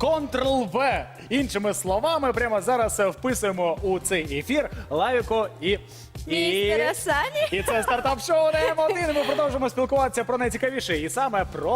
Ctrl-V. Іншими словами, прямо зараз е, вписуємо у цей ефір лайко і. Містера Сані. І це стартап-шоу на М1. Ми продовжимо спілкуватися про найцікавіше. І саме про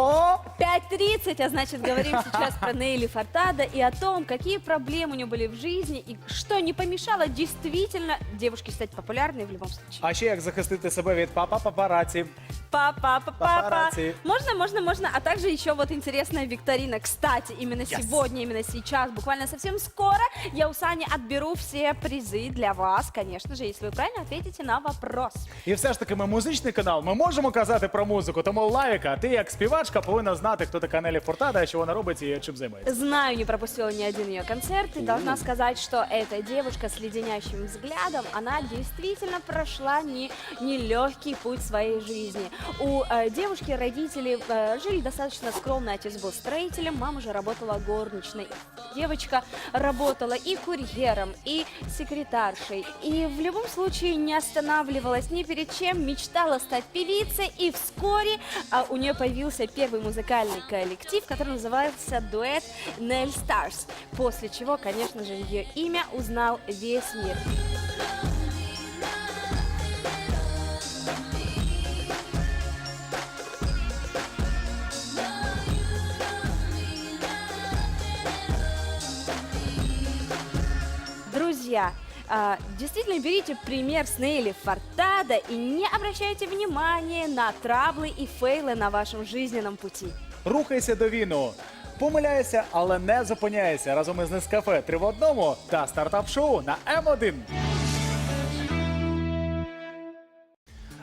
5.30, а значит, говорим сейчас про Нелли Фортада и о том, какие проблемы у нее были в жизни и что не помешало действительно девушке стать популярной в любом случае. а ще як захистити себе від папа папараці. Папа, папа, папа. Папарацци. Можно, можно, можно. А также еще вот интересная викторина. Кстати, именно Yes. сегодня, именно сейчас, буквально совсем скоро, я у Сани отберу все призы для вас, конечно же, если вы правильно ответите на вопрос. І все ж таки, ми музичний канал. Ми можемо казати про музику. Тому лайка, ти як співачка повинна знати, хто така Нелі Фортада, що вона робить і чим займається. Знаю, не пропустила ни один ее концерт и должна сказать, что эта девушка с леденящим взглядом, она действительно прошла не, нелегкий путь своей жизни. У э, девушки родители э, жили достаточно скромно, отец был строителем, мама же работала горничной. Девочка работала и курьером, и секретаршей, и в любом случае не останавливалась ни перед чем, мечтала стать певицей, и вскоре а, у нее появился первый музыкальный коллектив, который назывался дуэт Нель Старс, после чего, конечно же, ее имя узнал весь мир. Друзья, действительно берите пример с Нейли Фортада и не обращайте внимания на траблы и фейлы на вашем жизненном пути. Рухайся до війну. Помиляйся, але не зупиняйся разом із Нескафе 3 в одному та стартап-шоу на М1.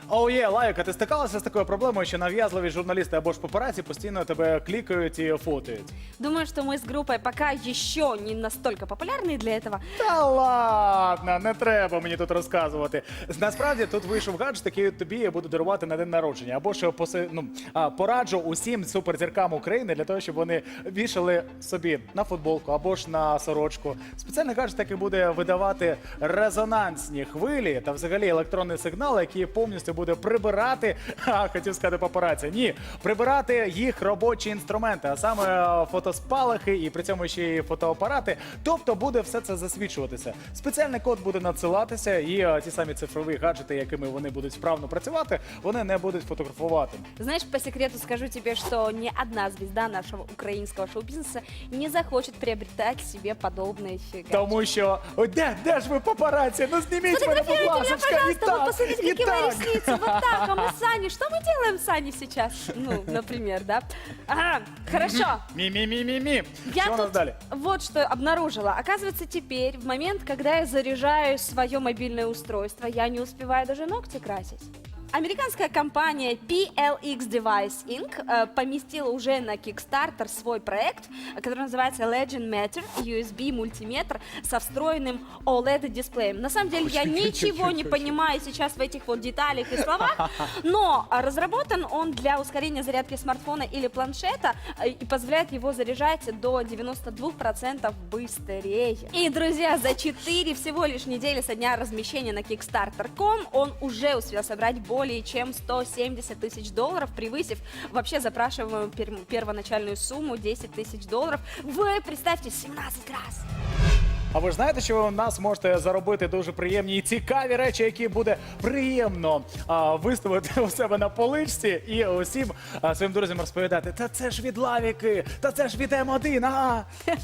Оу є, Лайка, ти стикалася з такою проблемою, що нав'язливі журналісти або ж папараці постійно тебе клікають і фотоють? Думаю, что мы с группой пока еще не настолько популярны для этого. Та ладно, не треба мені тут розказувати. Насправді тут вийшов гаджет, який тобі я буду дарувати на день народження. Або ж поси, ну, а, пораджу усім суперзіркам України для того, щоб вони вішали собі на футболку або ж на сорочку. Спеціальний гаджет, який буде видавати резонансні хвилі та взагалі електронний сигнал, який повністю буде прибирати. А, хотів сказати папараці. Ні, прибирати їх робочі інструменти, а саме е, фотоспалахи і при цьому ще й фотоапарати. Тобто буде все це засвідчуватися. Спеціальний код буде надсилатися, і е, ті самі цифрові гаджети, якими вони будуть справно працювати, вони не будуть фотографувати. Знаешь, по секрету скажу тебе, что ни одна звезда нашего украинского шоу-бизнеса не захочет приобретать себе подобные фига. Тому що Ой, де, де ж ви папараці? Ну зніміть мене, будь меня, ласка, і пожалуйста, вот так, посмотрите, і какие мои так. ресницы, вот так, а мы с Саней, что мы делаем с Саней сейчас? Ну, например, да? Ага, хорошо. Мі-мі-мі-мі-мі. Я Що у нас тут далі? вот что обнаружила. Оказывается, теперь, в момент, когда я заряжаю свое мобильное устройство, я не успеваю даже ногти красить. Американская компания PLX Device Inc. э, поместила уже на Kickstarter свой проект, который называется Legend Matter USB мультиметр со встроенным OLED-дисплеем. На самом деле я ничего не понимаю сейчас в этих вот деталях и словах, но разработан он для ускорения зарядки смартфона или планшета э, и позволяет его заряжать до 92% быстрее. И, друзья, за 4 всего лишь недели со дня размещения на Kickstarter.com он уже успел собрать более чем 170 тысяч долларов, превысив вообще запрашиваемую пер- первоначальную сумму 10 тысяч долларов. Вы представьте, 17 раз. А ви ж знаєте, що ви у нас можете заробити дуже приємні і цікаві речі, які буде приємно а, виставити у себе на поличці і усім а, своїм друзям розповідати: та це ж від лавіки, та це ж від М1, а.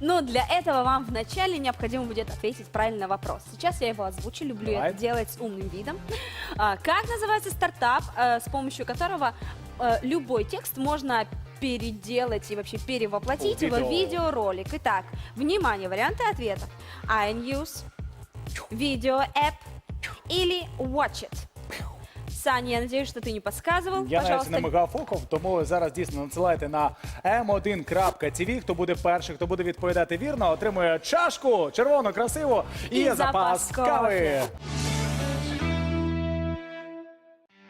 Но для этого вам вначале необходимо будет ответить правильно на вопрос. Сейчас я его озвучу, люблю Давай. это делать с умным видом. А, как называется стартап, э, с помощью которого э, любой текст можно переделать и вообще перевоплотить О, в видео. видеоролик? Итак, внимание, варианты ответов. iNews, видео app или Watch It. Саня, я надеюсь, что ты не подсказывал. Я навіть Пожалуйста, не мигав оком, тому зараз дійсно надсилайте на m1.tv. Хто буде перший, хто буде відповідати вірно, отримує чашку червону, красиву і, І запас запас кави.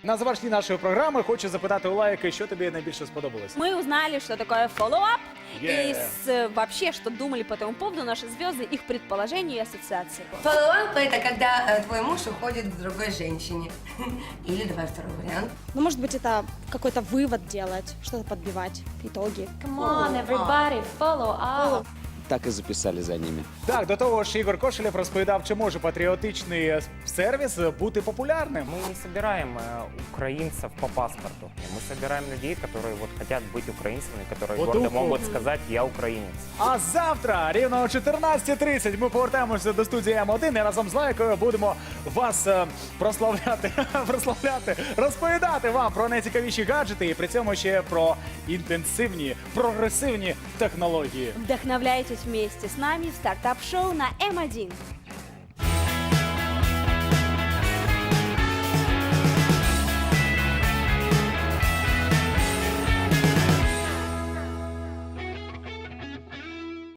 кофе. На завершенні нашої програми хочу запитати у лайки, що тобі найбільше сподобалось. Мы узнали, что такое follow-up, и Yeah. с- э, вообще, что думали по этому поводу наши звезды, их предположения и ассоциации. Follow-up – это когда э, твой муж уходит к другой женщине. Или давай второй вариант. Ну, может быть, это какой-то вывод делать, что-то подбивать, итоги. Come on, everybody, follow up. Так и записали за ними. Так, до того ж, Ігор Кошелєв розповідав, чи може патріотичний е, сервіс е, бути популярним. Мы не собираем э, украинцев по паспорту. Мы собираем людей, которые вот хотят быть украинцами, которые По гордо духу. могут сказать «я украинец». А завтра, рівно о 14.30, ми повертаємося до студії М1 і разом з Лайкою будемо вас е, прославляти, прославляти, розповідати вам про найцікавіші гаджети і при цьому ще про інтенсивні, прогресивні технології. Вдохновляйтесь вместе с нами в стартап-шоу на М1.